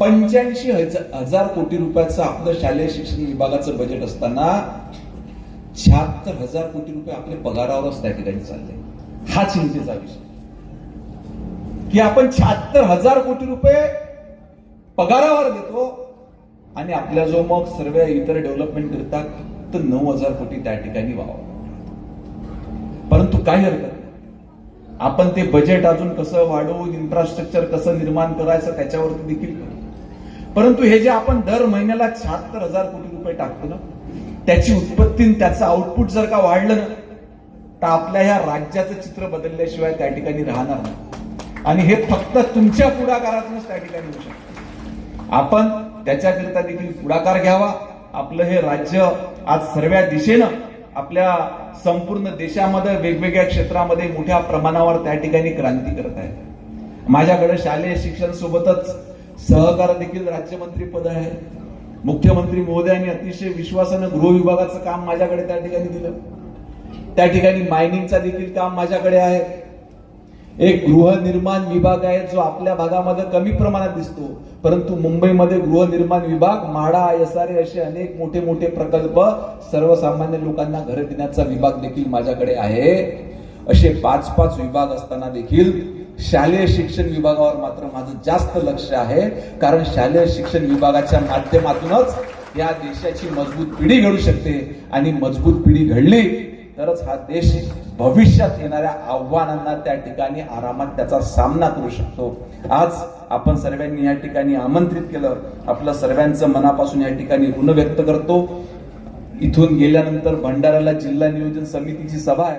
पंच्याऐंशी हजार कोटी रुपयाचं आपलं शालेय शिक्षण विभागाचं बजेट असताना शहात्तर हजार कोटी रुपये आपले पगारावरच त्या ठिकाणी चालले. हा चिंतेचा विषय. की आपण शहात्तर हजार कोटी रुपये पगारावर देतो आणि आपल्या जो मग सर्व इतर डेव्हलपमेंट करतात तर नऊ हजार कोटी त्या ठिकाणी व्हावं परंतु काही हरकत नाही. आपण ते बजेट अजून कसं वाढवून इन्फ्रास्ट्रक्चर कसं निर्माण करायचं त्याच्यावरती देखील करू. परंतु हे जे आपण दर महिन्याला शहात्तर हजार कोटी रुपये टाकतो ना त्याची उत्पत्ती त्याचं आउटपुट जर का वाढलं ना तर आपल्या ह्या राज्याचं चित्र बदलल्याशिवाय त्या ठिकाणी राहणार नाही. आणि हे फक्त तुमच्या पुढाकारातूनच त्या ठिकाणी होऊ शकतं. आपण त्याच्याकरिता देखील पुढाकार घ्यावा. आपलं हे राज्य आज सर्व दिशेनं आपल्या संपूर्ण देशामध्ये वेगवेगळ्या क्षेत्रामध्ये मोठ्या प्रमाणावर त्या ठिकाणी क्रांती करत आहे. माझ्याकडे शालेय शिक्षण सोबतच सहकार देखील राज्यमंत्री पद आहे. मुख्यमंत्री महोदयांनी अतिशय विश्वासानं गृह विभागाचं काम माझ्याकडे त्या ठिकाणी दिलं. त्या ठिकाणी मायनिंगचा देखील काम माझ्याकडे आहे. एक गृहनिर्माण विभाग आहे जो आपल्या भागामध्ये कमी प्रमाणात दिसतो. परंतु मुंबईमध्ये गृहनिर्माण विभाग माडा एसआरए असे अनेक मोठे मोठे प्रकल्प सर्वसामान्य लोकांना घर देण्याचा विभाग देखील माझ्याकडे आहे. असे पाच पाच विभाग असताना देखील शालेय शिक्षण विभागावर मात्र माझं जास्त लक्ष आहे. कारण शालेय शिक्षण विभागाच्या माध्यमातूनच या देशाची मजबूत पिढी घडू शकते. आणि मजबूत पिढी घडली तरच हा देश भविष्यात येणाऱ्या आव्हानांना त्या ठिकाणी आरामात त्याचा सामना करू शकतो. आज आपण सर्वांनी या ठिकाणी आमंत्रित केलं. आपलं सर्वांचं मनापासून या ठिकाणी ऋण व्यक्त करतो. इथून गेल्यानंतर भंडाऱ्याला जिल्हा नियोजन समितीची सभा आहे.